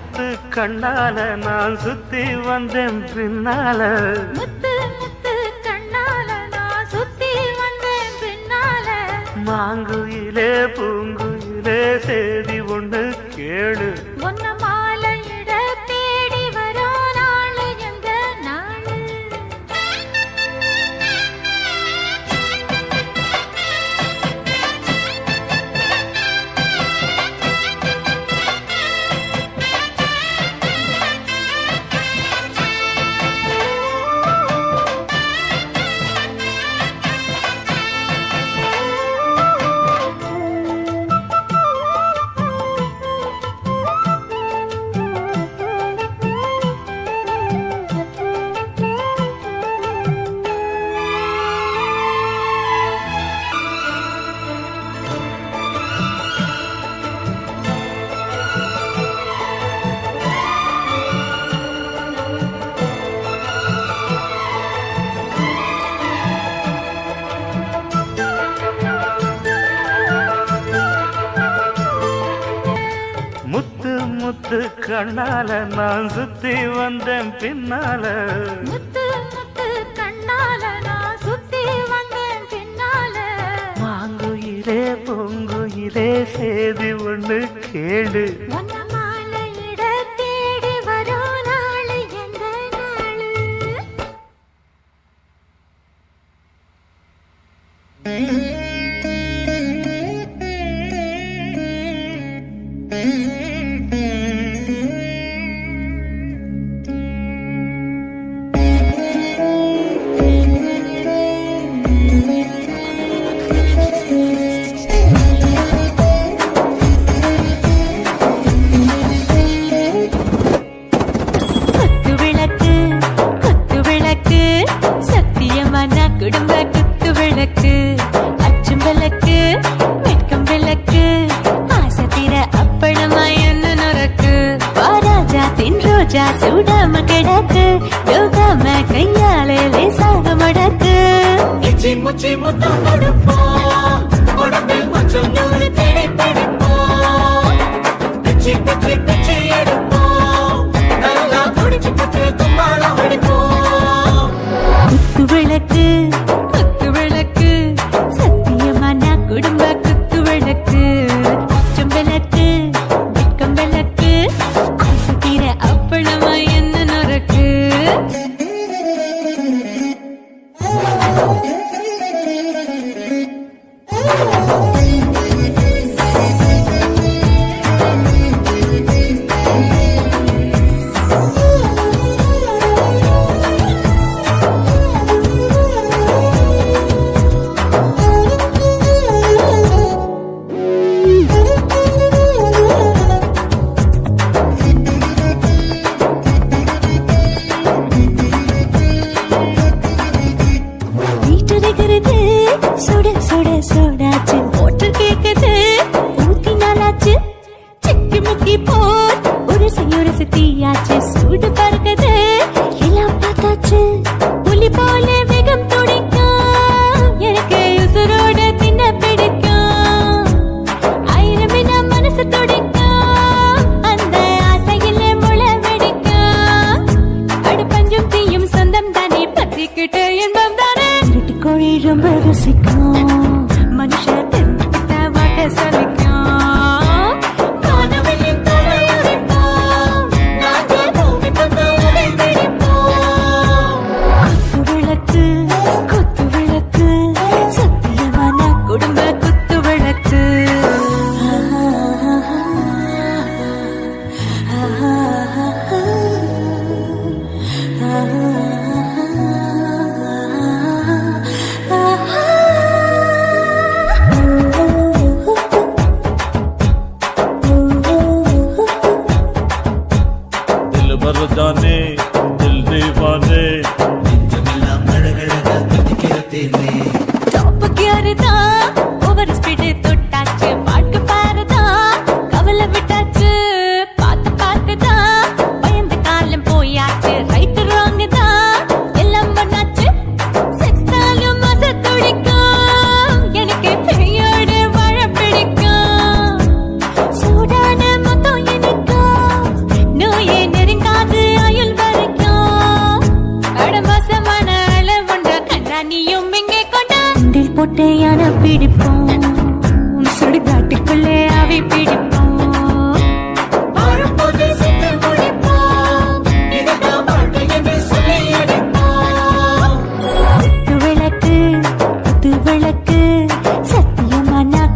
முத்து கண்ணால நான் சுத்தி வந்தேன் பின்னால. முத்து முத்து கண்ணால நான் சுத்தி வந்தேன் பின்னால. மாங்குயிலே பூ கண்ணால நான் சுத்தி வந்தேன் பின்னால. முத்து முத்து கண்ணால நான் சுத்தி வந்தேன் பின்னால. மாங்குயிலே பொங்குயிலே சேதி ஒண்ணு கேடு I'm sorry.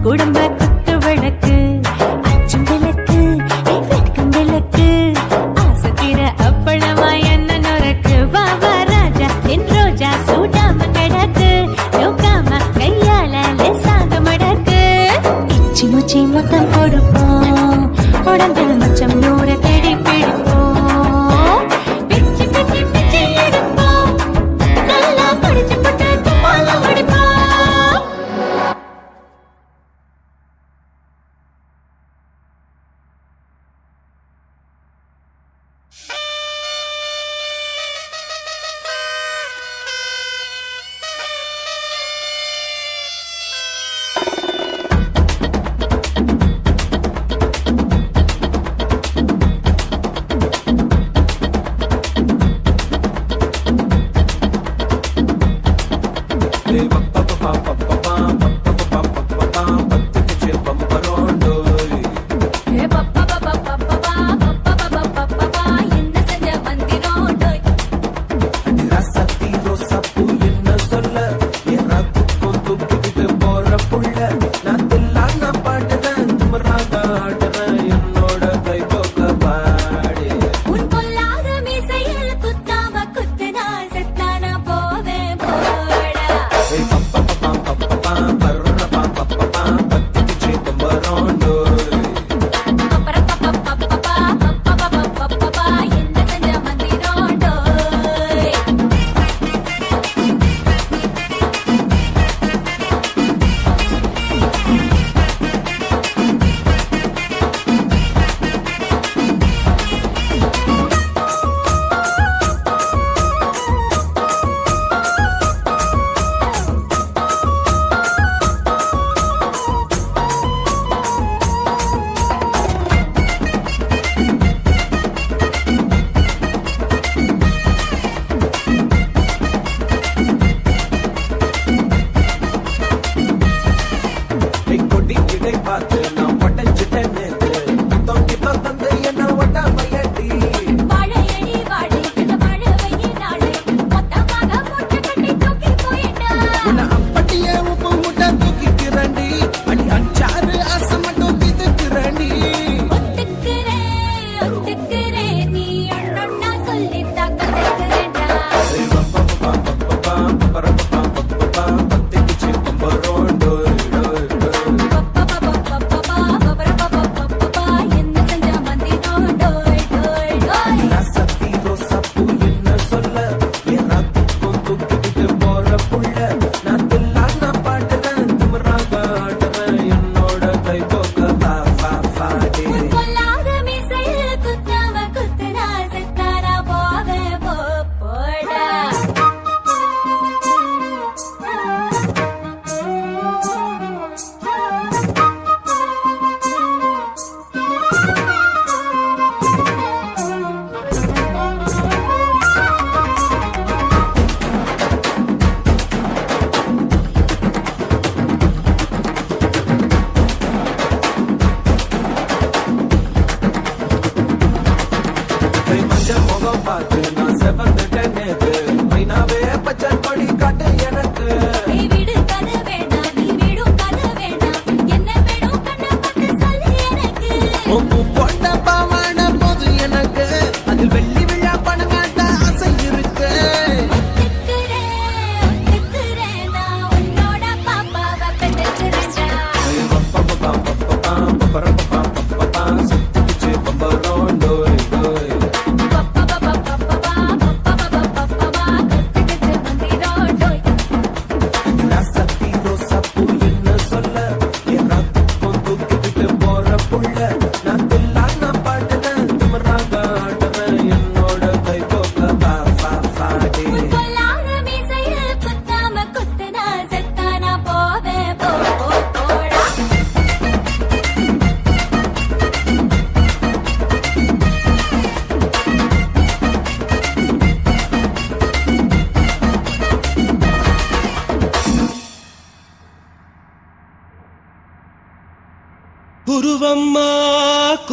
கூடம்பா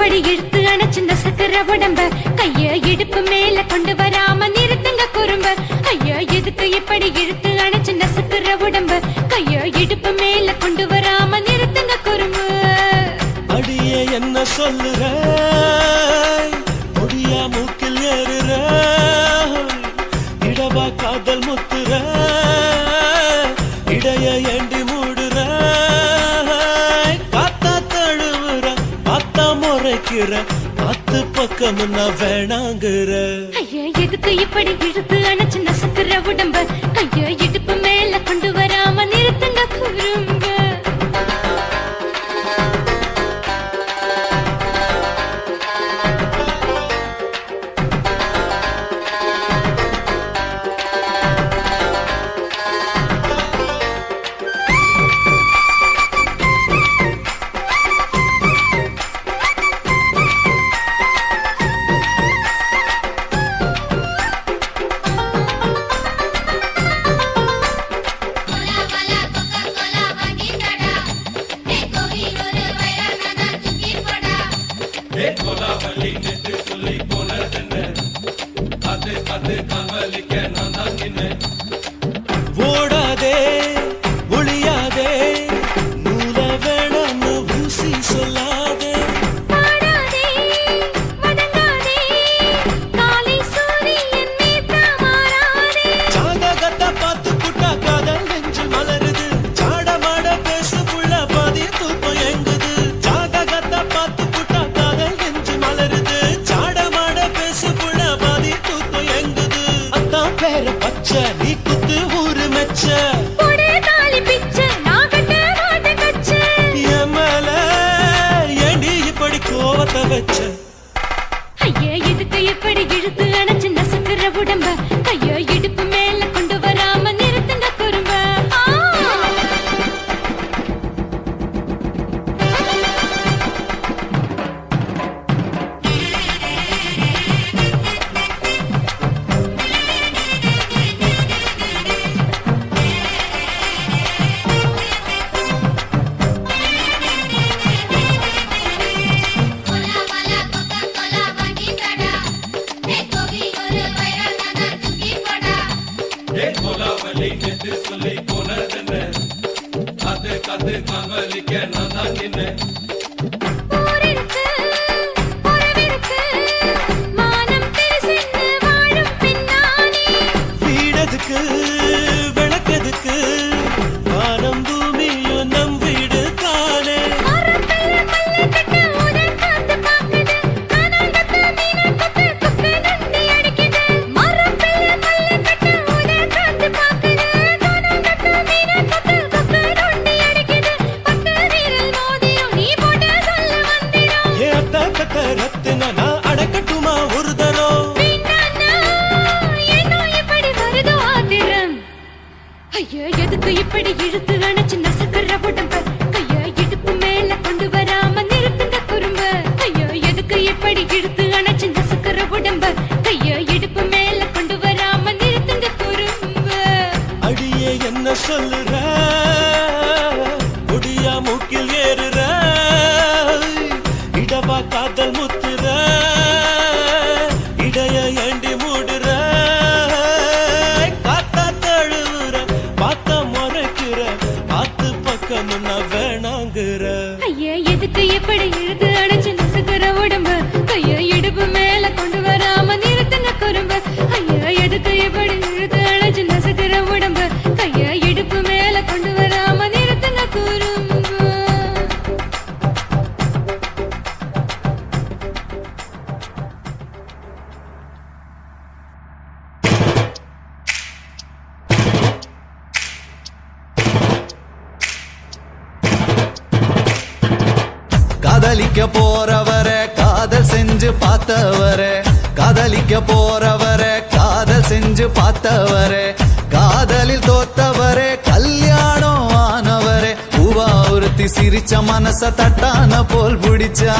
அப்படி இழுத்து அணைச்சு நசுக்கிற உடம்ப. கைய இடுப்பு மேல கொண்டு வராம நிறுத்துங்க குறும்ப. ஐயா எதுக்கு இப்படி இழுத்து அணைச்சு நசுக்கிற உடம்ப. கைய இடுப்பு மேல கொண்டு வராம நிறுத்துங்க குறும்பு. அடியே என்ன சொல்லுற? அலைகிற பத்து பக்கம் நான் வேணாங்கிற. ஐயா எதுக்கு இப்படி இழுத்து அணைச்சு நசுக்கிற உடம்ப ஐயா இடுப்பு அது அது கமலி ஏன் கொலாவலை என்று சொல்லி போனதென்ன. அது கது கமலிக்க நான் தான் என்ன ஒருத்தி சிரிச்ச மனச தட்டான போல் பிடிச்சா?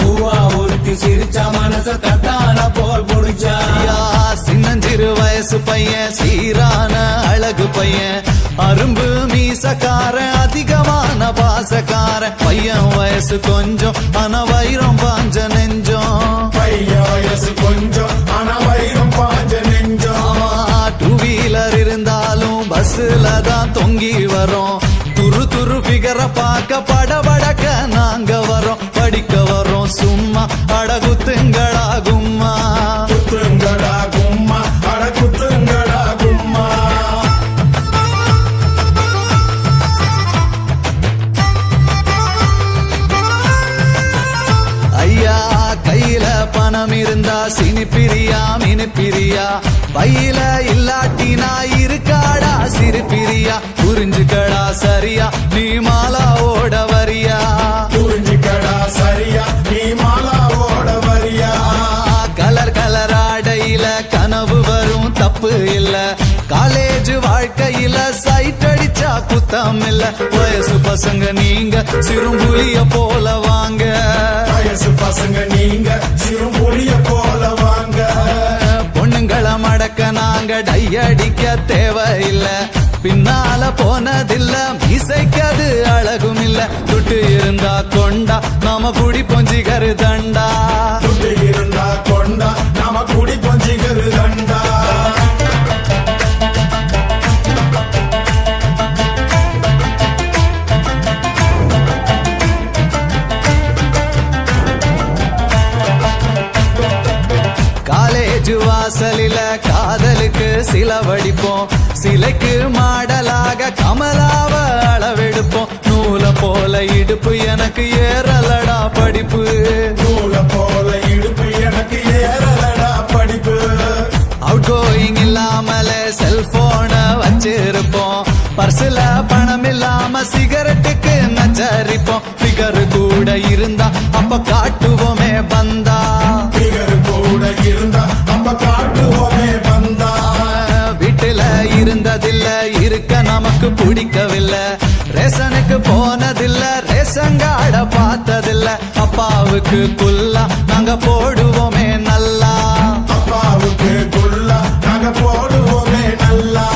பூவா ஒருத்தி சிரிச்ச மனச தட்டான போல் முடிச்சா ஐயா, சின்னஞ்சிறு வயசு பையன் சீரான அழகு பையன். அரும்பு மீசக்கார அதிகமான பாசக்கார பையன் வயசு கொஞ்சம் ஆனா வைரம் பாஞ்ச நெஞ்சம். பைய வயசு கொஞ்சம் ஆனா வயிறும் பாஞ்ச நெஞ்சம். டூ வீலர் இருந்தாலும் பஸ்ல தான் தொங்கி வரோம். ஃபிகரை பார்க்க படபடக்க நாங்க வரோம் படிக்க வரோம் சும்மா. அடகுத்துங்களா கும்மா குத்துங்கடா கும்மா கும்மா ஐயா கையில பணம் இருந்தா சினி பிரியா மினி பிரியா பையில இல்லாட்டினா இருக்காடா? சிறு பிரியா புரிஞ்சுக்கடா சரியா? நீ மாலா ஓட வரியா? புரிஞ்சுக்கடா சரியா? நீ மாலா ஓட வரியா? கலர் கலர் ஆடையில கனவு வரும் தப்பு இல்ல. காலேஜ் வாழ்க்கையில சைட் அடிச்சா குத்தம் இல்ல. வயசு பசங்க நீங்க சிறும்புலிய போல வாங்க. வயசு பசங்க நீங்க சிறுபுலிய போல வாங்க. நாங்க டை அடிக்க தேவையில்ல. பின்னால போனதில்ல இசைக்கது அழகும் இல்ல துட்டு இருந்தா கொண்டா நாம குடி பொஞ்சிகரு தண்டா சிலைக்கு மாடலாக கமலாவ அளவெடுப்போம். நூல போல இடுப்பு எனக்கு ஏறலடா படிப்பு. நூல போல இடுப்பு எனக்கு ஏறலடா படிப்பு. அவுட் கோயிங் இல்லாமல செல்போன வச்சிருப்போம். பர்சுல பணம் இல்லாம சிகரெட்டுக்கு நச்சரிப்போம். ஃபிகர் கூட இருந்தா அப்ப காட்டுவோமே பந்தா. நமக்கு பிடிக்கவில்லை. ரேஷனுக்கு போனதில்ல. ரேஷன் கார்ட பார்த்ததில்ல. அப்பாவுக்கு குல்லா நாங்க போடுவோமே நல்லா. அப்பாவுக்கு குல்லா நாங்க போடுவோமே நல்லா.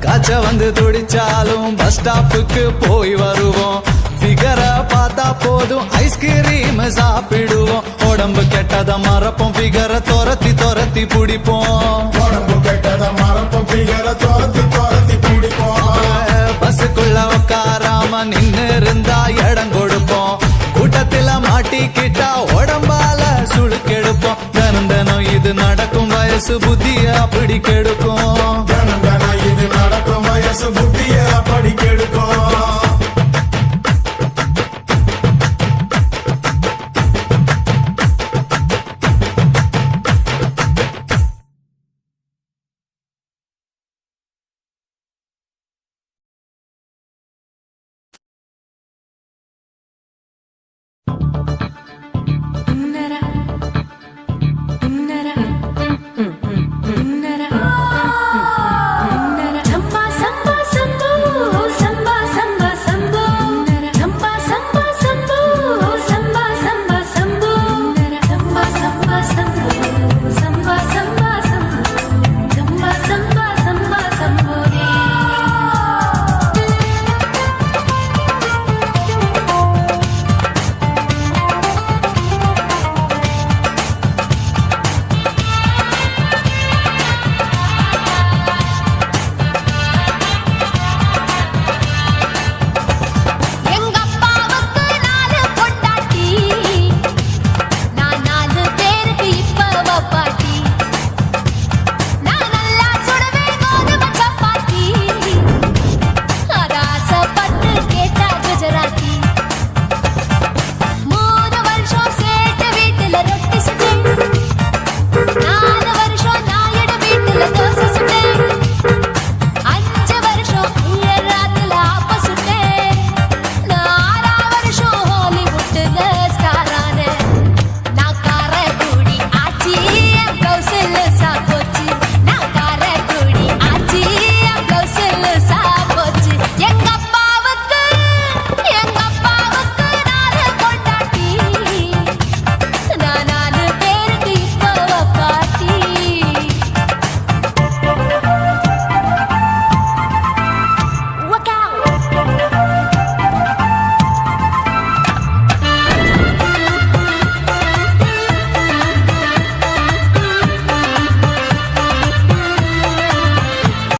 காய்ச்ச வந்து துடிச்சாலும் பஸ் ஸ்டாப்புக்கு போய் வருவோம். சுகரை பார்த்தா போதும். ஐஸ்கிரீம் சாப்பிடுவோம். உடம்பு கெட்டதை மறப்போம். ஃபிகரை துரத்தி துரத்தி பிடிப்போம். உடம்பு கெட்டதை மறப்போம். ஃபிகரை துரத்தி துரத்தி பிடிப்போம். பஸ்ஸுக்குள்ள உட்காராம நின்னு இருந்தா இடம் கொடுப்போம். கூட்டத்தில் மாட்டிக்கிட்டா உடம்பால சுழுக்கெடுப்போம் தினம் தினம் இது நடக்கும். வயசு புத்திய அப்படி கெடுக்கும். இது நடக்கும். வயசு புத்திய அப்படி கெடுக்கும்.